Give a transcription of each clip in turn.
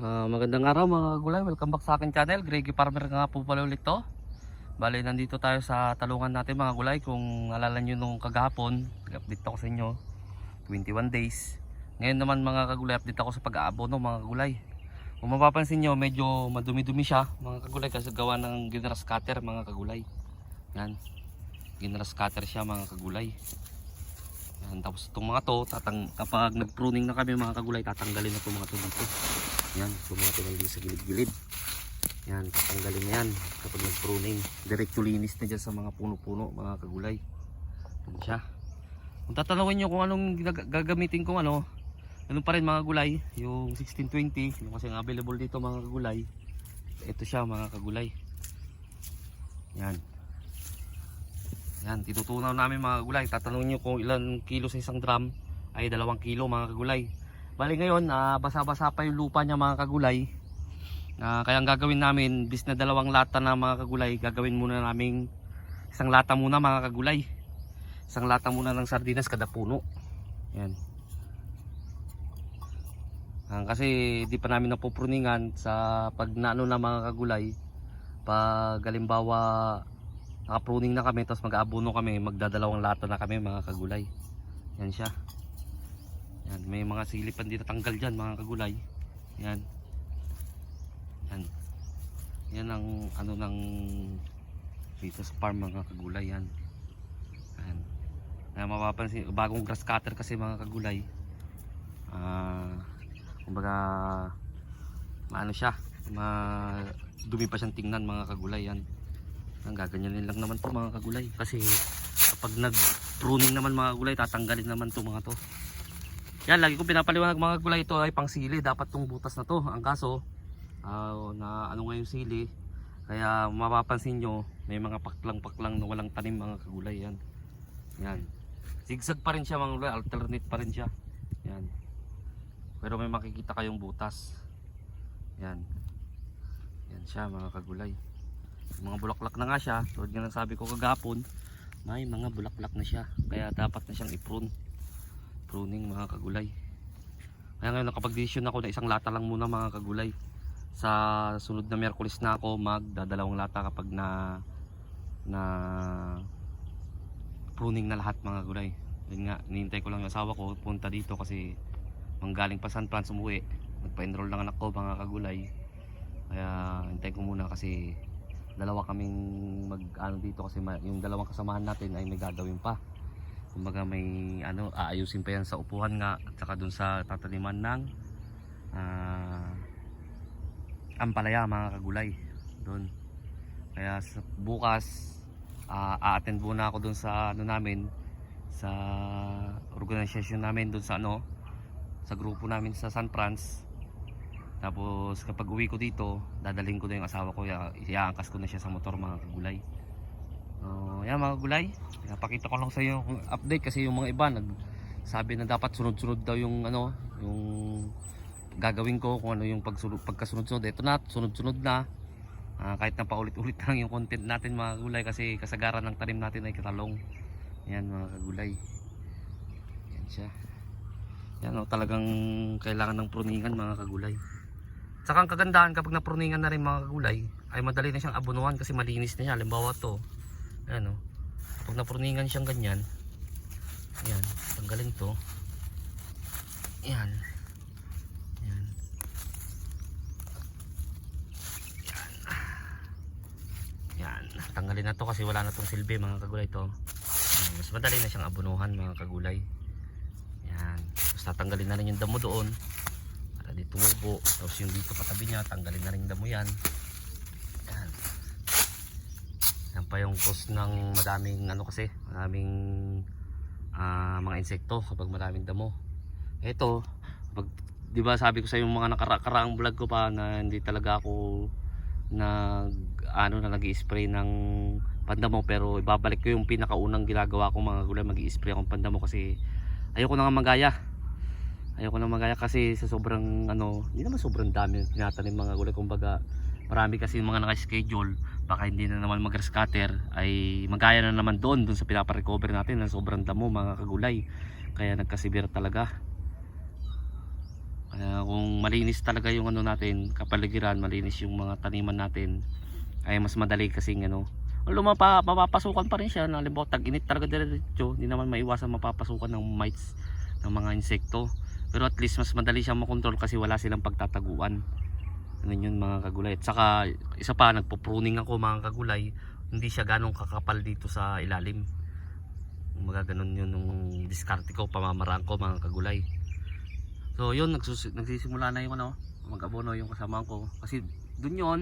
Ah, magandang araw mga gulay, welcome back sa akin channel. Greggy Farmer nga po pala ulit to. Bale nandito tayo sa talungan natin mga gulay Kung alala nyo nung kagahapon Update ako sa inyo. 21 days. Ngayon naman mga kagulay update ako sa pag-aabono mga gulay Kung mapapansin nyo medyo madumi-dumi siya mga kagulay Kasi gawa ng ginras cutter mga kagulay. Yan. Ginras cutter siya mga kagulay. Yan, tapos itong mga to, tatang, kapag nag-pruning na kami mga kagulay, tatanggalin na itong mga to dito. Yan, itong mga to nandito sa gilid-gilid. Yan, tatanggalin na yan kapag nag-pruning. Diretso linis na dyan sa mga puno-puno, mga kagulay. Yan siya. Kung tatanungin nyo kung anong gagamitin kong ano, ano pa rin mga gulay, yung 1620, yung kasi ang available dito mga kagulay. Ito siya mga kagulay. Yan. Yan, tinutunaw namin mga gulay. Tatanungin nyo kung ilan kilo sa isang drum ay dalawang kilo mga kagulay. Bali ngayon, ah, basa-basa pa yung lupa niya mga kagulay. Ah, kaya ang gagawin namin, bis na dalawang lata na mga kagulay, gagawin muna namin isang lata muna mga kagulay. Isang lata muna ng sardinas kada puno. Yan. Ah, kasi di pa namin napupruningan sa pag naano na mga kagulay. Pag halimbawa naka-pruning na kami tapos mag-aabono kami, magdadalawang lata na kami mga kagulay. Yan siya. Yan, may mga silipan dito tanggal diyan mga kagulay. Yan. Yan. Yan ang ano ng dito sa farm mga kagulay yan. Yan. Kaya mapapansin, bagong grass cutter kasi mga kagulay. Ah, kumbaga maano siya, ma dumi pa siyang tingnan mga kagulay yan. Ang gaganyanin lang naman to mga kagulay kasi kapag nag pruning naman mga kagulay tatanggalin naman to mga to. Yan lagi ko pinapaliwanag mga kagulay ito ay pang sili dapat tong butas na to. Ang kaso ah, na ano nga yung sili kaya mapapansin nyo may mga paklang-paklang na walang tanim mga kagulay yan. Yan. Zigzag pa rin siya mga kagulay, alternate pa rin siya. Yan. Pero may makikita kayong butas. Yan. Yan siya mga kagulay. Mga bulaklak na nga siya. Tulad nga ng sabi ko kagapon, may mga bulaklak na siya. Kaya dapat na siyang i-prune. Pruning mga kagulay. Kaya ngayon nakapag-decision ako na isang lata lang muna mga kagulay. Sa sunod na Miyerkules na ako magdadalawang lata kapag na na pruning na lahat mga gulay. Yun nga, hinihintay ko lang yung asawa ko punta dito kasi manggaling pa San Francisco umuwi. Nagpa-enroll ng anak ko mga kagulay. Kaya hintay ko muna kasi dalawa kaming mag ano dito kasi yung dalawang kasamahan natin ay may gagawin pa. Kumbaga may ano aayusin pa yan sa upuhan nga at saka dun sa tataniman ng ah ampalaya mga kagulay doon. Kaya sa, bukas ah, a-attend muna ako dun sa ano namin sa organisasyon namin dun sa ano sa grupo namin sa San Franz tapos kapag uwi ko dito, dadaling ko na yung asawa ko, ia- iaangkas ko na siya sa motor mga kagulay. Oh, yan mga kagulay. Napakita ko lang sa iyo yung update kasi yung mga iba nagsabi na dapat sunod-sunod daw yung ano, yung gagawin ko kung ano yung pagsunod pagkasunod-sunod. Ito na, sunod-sunod na. Ah, kahit na paulit-ulit lang yung content natin mga kagulay kasi kasagaran ng tanim natin ay katalong. Yan mga kagulay. Yan siya. Yan o, talagang kailangan ng pruningan mga kagulay. Saka ang kagandahan kapag napruningan na rin mga kagulay ay madali na siyang abunuhan kasi malinis na siya. Halimbawa to, ayan o. Kapag napruningan siyang ganyan, ayan, tanggalin to. Ayan. Ayan. Ayan. Ayan. Tanggalin na to kasi wala na tong silbi mga kagulay to. Mas madali na siyang abunuhan mga kagulay. Ayan. Tapos tatanggalin na rin yung damo doon para di tumubo tapos yung dito katabi niya tanggalin na rin damo yan yan yan pa yung cause ng madaming ano kasi maraming ah, mga insekto kapag maraming damo. Eto pag di ba sabi ko sa yung mga nakaraang vlog ko pa na hindi talaga ako nag ano na nag spray ng pandamo pero ibabalik ko yung pinakaunang ginagawa ko mga gulay mag spray akong pandamo kasi ayoko na nga magaya. Ayoko na magaya kasi sa sobrang ano hindi naman sobrang dami tinatanim mga gulay. Kumbaga marami kasi mga naka-schedule baka hindi na naman mag scatter ay magaya na naman doon doon sa pinapa-recover natin ng sobrang damo mga kagulay kaya nagkasibir talaga Kaya kung malinis talaga yung ano natin, kapaligiran, malinis yung mga taniman natin, ay mas madali kasi ano. Although mapa, mapapasukan pa rin siya, halimbawa tag-init talaga diretso, hindi naman maiwasan mapapasukan ng mites ng mga insekto. Pero at least mas madali siyang makontrol kasi wala silang pagtataguan. Ano yun mga kagulay. At saka isa pa, nagpo-pruning ako mga kagulay, hindi siya ganong kakapal dito sa ilalim. Mga ganun yun nung diskarte ko, pamamaraan ko mga kagulay. So yun, nagsus- nagsisimula na yung ano, mag-abono yung kasama ko. Kasi dun yun,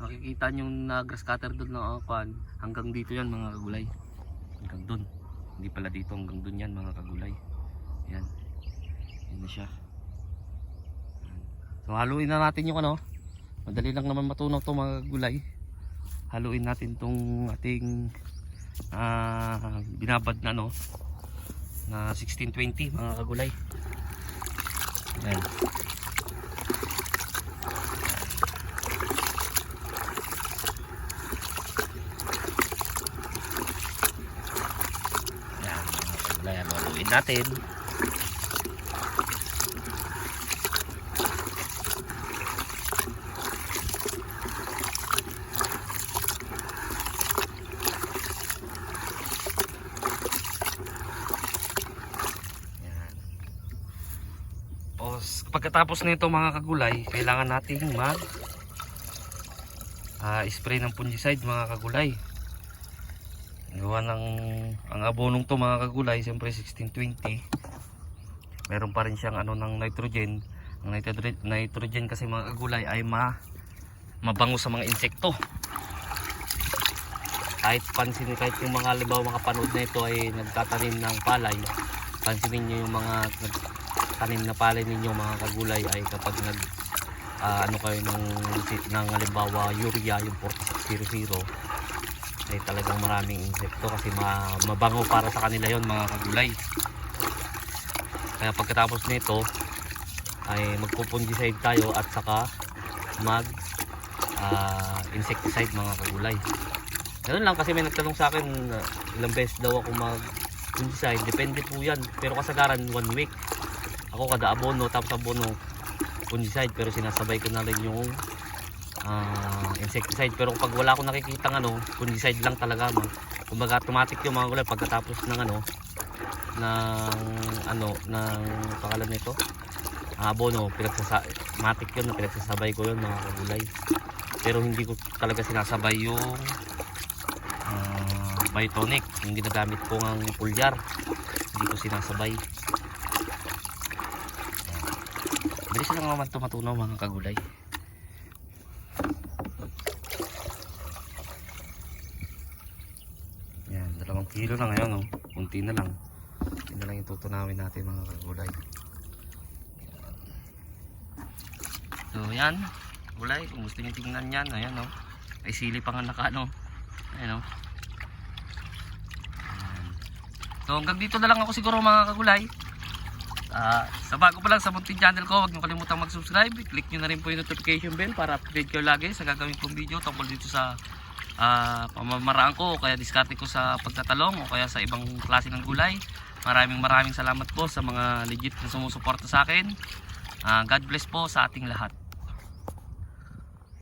makikita nyo na grass cutter dun na uh, kwan, hanggang dito yan mga kagulay. Hanggang dun. Hindi pala dito, hanggang dun yan mga kagulay. Yan. Yan na siya. So haluin na natin yung ano. Madali lang naman matunaw to mga kagulay. Haluin natin tong ating ah binabad na no na 1620 mga kagulay. Yan. Yan, mga. Haluin natin. Yan. Tapos, pagkatapos nito mga kagulay, kailangan nating mag ah, spray ng fungicide mga kagulay. Gawa ng ang abonong to mga kagulay, siyempre 1620. Meron pa rin siyang ano ng nitrogen. Ang nitrogen, nitrogen kasi mga kagulay ay ma mabango sa mga insekto. Kahit pansin kahit yung mga halimbawa mga panood na ito ay nagtatanim ng palay, pansinin niyo yung mga nagtanim na palay ninyo mga kagulay ay kapag nag ah, ano kayo ng, ng halimbawa urea yung 4600 ay talagang maraming insekto kasi ma, mabango para sa kanila yon mga kagulay. Kaya pagkatapos nito ay magpupungicide tayo at saka mag ah, insecticide mga kagulay. Ganun lang kasi may nagtanong sa akin uh, ilang beses daw ako mag fungicide depende po yan. Pero kasagaran one week ako kada abono tapos abono fungicide pero sinasabay ko na rin yung ah, insecticide. Pero pag wala akong nakikita ano fungicide lang talaga man kumbaga automatic yung mga gulay pagkatapos ng ano ng ano ng pangalan nito? Ah, abono pinagsasa matic yun na pinagsasabay ko yun mga kagulay pero hindi ko talaga sinasabay yung ah, biotonic yung ginagamit ko ng pulyar hindi ko sinasabay Bilis lang naman ito matunaw mga kagulay. Yan, dalawang kilo na ngayon oh. Kunti na lang. Yun na lang yung tutunawin natin mga kagulay. So yan, gulay, kung gusto nyo tingnan yan, ayan oh. Ay sili pa nga naka ano. Ayan oh. So hanggang dito na lang ako siguro mga kagulay. Ah, sa bago pa lang sa Munting channel ko, huwag niyo kalimutang mag-subscribe. Click niyo na rin po yung notification bell para update kayo lagi sa gagawin kong video tungkol dito sa ah, pamamaraan ko o kaya diskarte ko sa pagtatalong o kaya sa ibang klase ng gulay. Maraming maraming salamat po sa mga legit na sumusuporta sa akin. Ah, God bless po sa ating lahat.